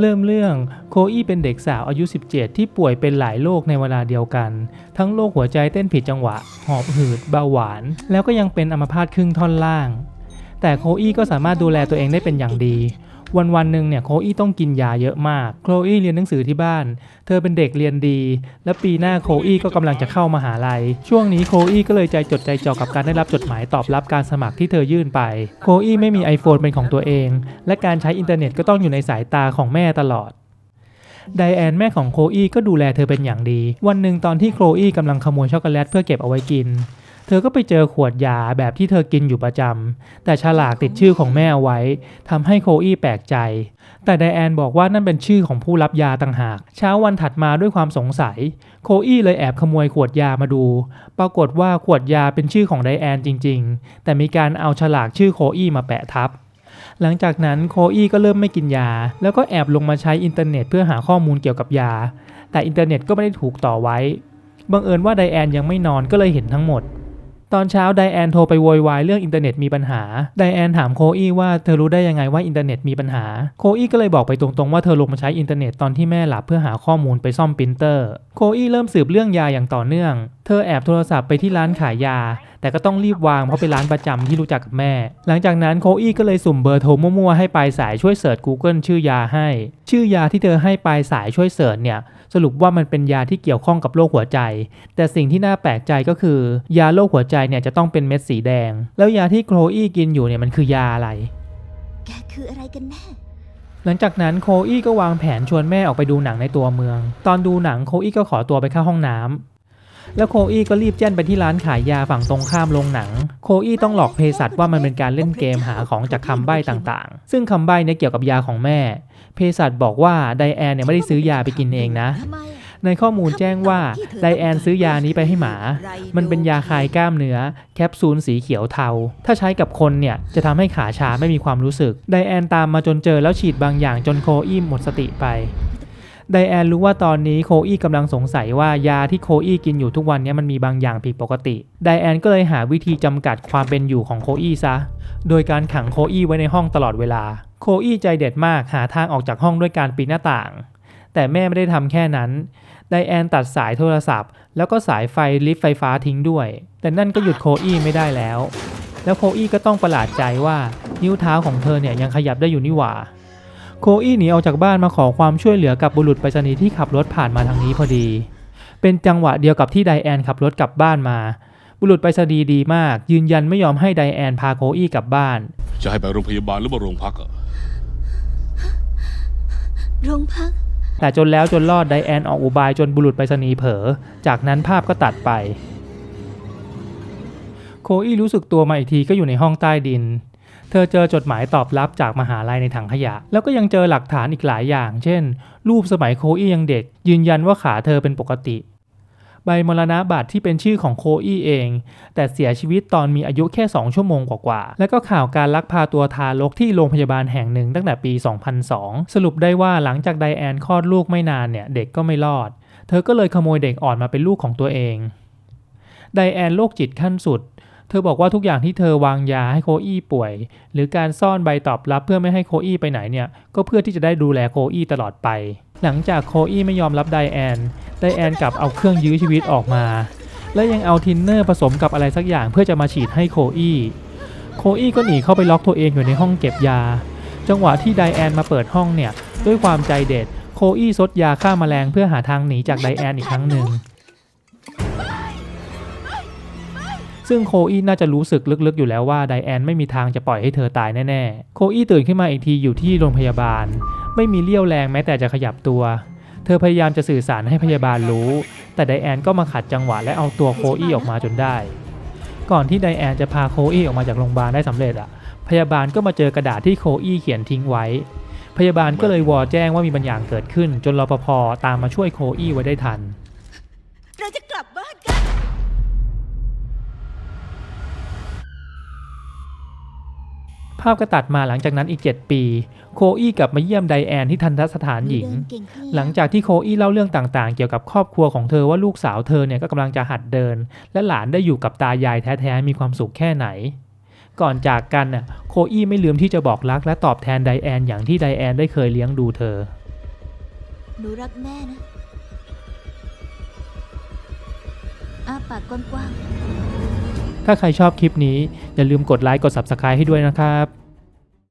เริ่มเรื่องโคอี้เป็นเด็กสาวอายุ 17 ที่ป่วยเป็นหลายโรคในเวลาเดียวกัน ทั้งโรคหัวใจเต้นผิดจังหวะ หอบหืดเบาหวาน แล้วก็ยังเป็นอัมพาตครึ่งท่อนล่าง แต่โคอี้ก็สามารถดูแลตัวเองได้เป็นอย่างดี วันวันหนึ่งเนี่ยโคอี้ต้องกินยาเยอะมาก โคอี้เรียนหนังสือที่บ้าน เธอเป็นเด็กเรียนดี และปีหน้าโคอี้ก็กำลังจะเข้ามหาลัย ช่วงนี้โคอี้ก็เลยใจจดใจจ่อกับการได้รับจดหมายตอบรับการสมัครที่เธอยื่นไป โคอี้ไม่มี iPhone เป็นของตัวเอง และการใช้อินเทอร์เน็ตก็ต้องอยู่ในสายตาของแม่ตลอดไดแอนแม่ของโคอี้ก็ดูแลเธอเป็นอย่างดี วันหนึ่งตอนที่โคอี้กำลังขโมยช็อกโกแลตเพื่อเก็บเอาไว้กิน เธอก็ไปเจอขวดยาแบบที่เธอกินอยู่ประจำแต่ฉลากติดชื่อของแม่เอาไว้ทำให้โคอี้แปลกใจ แต่ไดแอนบอกว่านั่นเป็นชื่อของผู้รับยาต่างหาก เช้าวันถัดมาด้วยความสงสัย โคอี้เลยแอบขโมยขวดยามาดู ปรากฏว่าขวดยาเป็นชื่อของไดแอนจริง ๆ แต่มีการเอาฉลากชื่อโคอี้มาแปะทับหลังจากนั้นโคอี้ก็เริ่มไม่กินยา แล้วก็แอบลงมาใช้อินเทอร์เน็ตเพื่อหาข้อมูลเกี่ยวกับยา แต่อินเทอร์เน็ตก็ไม่ได้ถูกต่อไว้ บังเอิญว่าไดแอนยังไม่นอนก็เลยเห็นทั้งหมด ตอนเช้าไดแอนโทรไปโวยวายเรื่องอินเทอร์เน็ตมีปัญหา ไดแอนถามโคอี้ว่าเธอรู้ได้ยังไงว่าอินเทอร์เน็ตมีปัญหา โคอี้ก็เลยบอกไปตรงๆว่าเธอลงมาใช้อินเทอร์เน็ตตอนที่แม่หลับเพื่อหาข้อมูลไปซ่อมปรินเตอร์ โคอี้เริ่มสืบเรื่องยาอย่างต่อเนื่อง เธอแอบโทรศัพท์ไปที่ร้านขายยา แต่ก็ต้องรีบวางเพราะเป็นร้านประจำที่รู้จักกับแม่ หลังจากนั้นโคอี้ก็เลยสุ่มเบอร์โทรมั่วๆให้ปลายสายช่วยเสิร์ช Google ชื่อยาให้ ชื่อยาที่เธอให้ปลายสายช่วยเสิร์ชเนี่ยสรุปว่ามันเป็นยาที่เกี่ยวข้องกับโรคหัวใจ แต่สิ่งที่น่าแปลกใจก็คือ ยาโรคหัวใจเนี่ยจะต้องเป็นเม็ดสีแดง แล้วยาที่โคลอี้กินอยู่เนี่ยมันคือยาอะไร แกคืออะไรกันแน่หลังจากนั้นโคอี้ก็วางแผนชวนแม่ออกไปดูหนังในตัวเมือง ตอนดูหนังโคอี้ก็ขอตัวไปเข้าห้องน้ำ แล้วโคอี้ก็รีบแจ้นไปที่ร้านขายยาฝั่งตรงข้ามโรงหนัง โคอี้ต้องหลอกเภสัชว่ามันเป็นการเล่นเกมหาของจากคำใบ้ต่างๆ ซึ่งคำใบ้เนี่ยเกี่ยวกับยาของแม่ เภสัชบอกว่าไดแอนเนี่ยไม่ได้ซื้อยาไปกินเองนะ ในข้อมูลแจ้งว่าไดแอนซื้อยานี้ไปให้หมา มันเป็นยาคลายกล้ามเนื้อ แคปซูลสีเขียวเทา ถ้าใช้กับคนเนี่ยจะทำให้ขาชาไม่มีความรู้สึก ไดแอนตามมาจนเจอแล้วฉีดบางอย่างจนโคอี้หมดสติไป ไดแอนรู้ว่าตอนนี้โคอี้กำลังสงสัยว่ายาที่โคอี้กินอยู่ทุกวันนี้มันมีบางอย่างผิดปกติ ไดแอนก็เลยหาวิธีจำกัดความเป็นอยู่ของโคอี้ซะ โดยการขังโคอี้ไว้ในห้องตลอดเวลา โคอี้ใจเด็ดมากหาทางออกจากห้องด้วยการปีนหน้าต่าง แต่แม่ไม่ได้ทำแค่นั้น ไดแอนตัดสายโทรศัพท์ แล้วก็สายไฟลิฟต์ไฟฟ้าทิ้งด้วย แต่นั่นก็หยุดโคอี้ไม่ได้แล้ว แล้วโคอี้ก็ต้องประหลาดใจว่านิ้วเท้าของเธอเนี่ยยังขยับได้อยู่นี่หว่า โคอี้หนีออกจากบ้านมาขอความช่วยเหลือกับบุรุษไปรษณีย์ที่ขับรถผ่านมาทางนี้พอดี เป็นจังหวะเดียวกับที่ไดแอนขับรถกลับบ้านมา บุรุษไปรษณีย์ดีมาก ยืนยันไม่ยอมให้ไดแอนพาโคอี้กลับบ้าน จะให้ไปโรงพยาบาลหรือว่าโรงพักอะโรงพัก แต่จนแล้วจนรอดไดแอนออกอุบายจนบุรุษไปรษณีย์เผลอ จากนั้นภาพก็ตัดไป โคอี้รู้สึกตัวมาอีกทีก็อยู่ในห้องใต้ดิน เธอเจอจดหมายตอบรับจากมหาลัยในถังขยะ แล้วก็ยังเจอหลักฐานอีกหลายอย่าง เช่น รูปสมัยโคอี้ยังเด็ก ยืนยันว่าขาเธอเป็นปกติ ใบมรณะบัตรที่เป็นชื่อของโคอี้เอง แต่เสียชีวิตตอนมีอายุแค่ 2 ชั่วโมงกว่าๆ แล้วก็ข่าวการลักพาตัวทารกที่โรงพยาบาลแห่งหนึ่งตั้งแต่ปี 2002 สรุปได้ว่าหลังจากไดแอนคลอดลูกไม่นานเนี่ยเด็กก็ไม่รอด เธอก็เลยขโมยเด็กอ่อนมาเป็นลูกของตัวเองไดแอนโรคจิตขั้นสุด เธอบอกว่าทุกอย่างที่เธอวางยาให้โคอี้ป่วย หรือการซ่อนใบตอบรับเพื่อไม่ให้โคอี้ไปไหนเนี่ยก็เพื่อที่จะได้ดูแลโคอี้ตลอดไป หลังจากโคอี้ไม่ยอมรับไดแอนไดแอนกลับเอาเครื่องยื้อชีวิตออกมา และยังเอาทินเนอร์ผสมกับอะไรสักอย่างเพื่อจะมาฉีดให้โคอี้โคอี้ก็หนีเข้าไปล็อกตัวเองอยู่ในห้องเก็บยา จังหวะที่ไดแอนมาเปิดห้องเนี่ยด้วยความใจเด็ดโคอี้ซดยาฆ่าแมลงเพื่อหาทางหนีจากไดแอนอีกครั้งหนึ่ง ซึ่งโคอี้น่าจะรู้สึกลึกๆอยู่แล้วว่าไดแอนไม่มีทางจะปล่อยให้เธอตายแน่ๆ โคอี้ตื่นขึ้นมาอีกทีอยู่ที่โรงพยาบาล ไม่มีเลี้ยวแรงแม้แต่จะขยับตัว เธอพยายามจะสื่อสารให้พยาบาลรู้ แต่ไดแอนก็มาขัดจังหวะและเอาตัวโคอี้ออกมาจนได้ ก่อนที่ไดแอนจะพาโคอี้ออกมาจากโรงพยาบาลได้สำเร็จอะพยาบาลก็มาเจอกระดาษที่โคอี้เขียนทิ้งไว้ พยาบาลก็เลยวอแจ้งว่ามีบางอย่างเกิดขึ้น จนรปภตามมาช่วยโคอี้ไว้ได้ทันาพก็ตัดมาหลังจากนั้นอีก 7 ปี โคอี้กลับมาเยี่ยมไดแอนที่ทันทสถานหญิงเดินเก่งขึ้นหลังจากที่โคอี้เล่าเรื่องต่างๆ เกี่ยวกับครอบครัวของเธอว่าลูกสาวเธอเนี่ยก็กำลังจะหัดเดิน และหลานได้อยู่กับตายายแท้ๆมีความสุขแค่ไหน ก่อนจากกันน่ะโคอี้ไม่ลืมที่จะบอกรักและตอบแทนไดแอนอย่างที่ไดแอนได้เคยเลี้ยงดูเธอหนูรักแม่นะอ้าปากกว้างๆ ถ้าใครชอบคลิปนี้อย่าลืมกดไลค์กด Subscribe ให้ด้วยนะครับ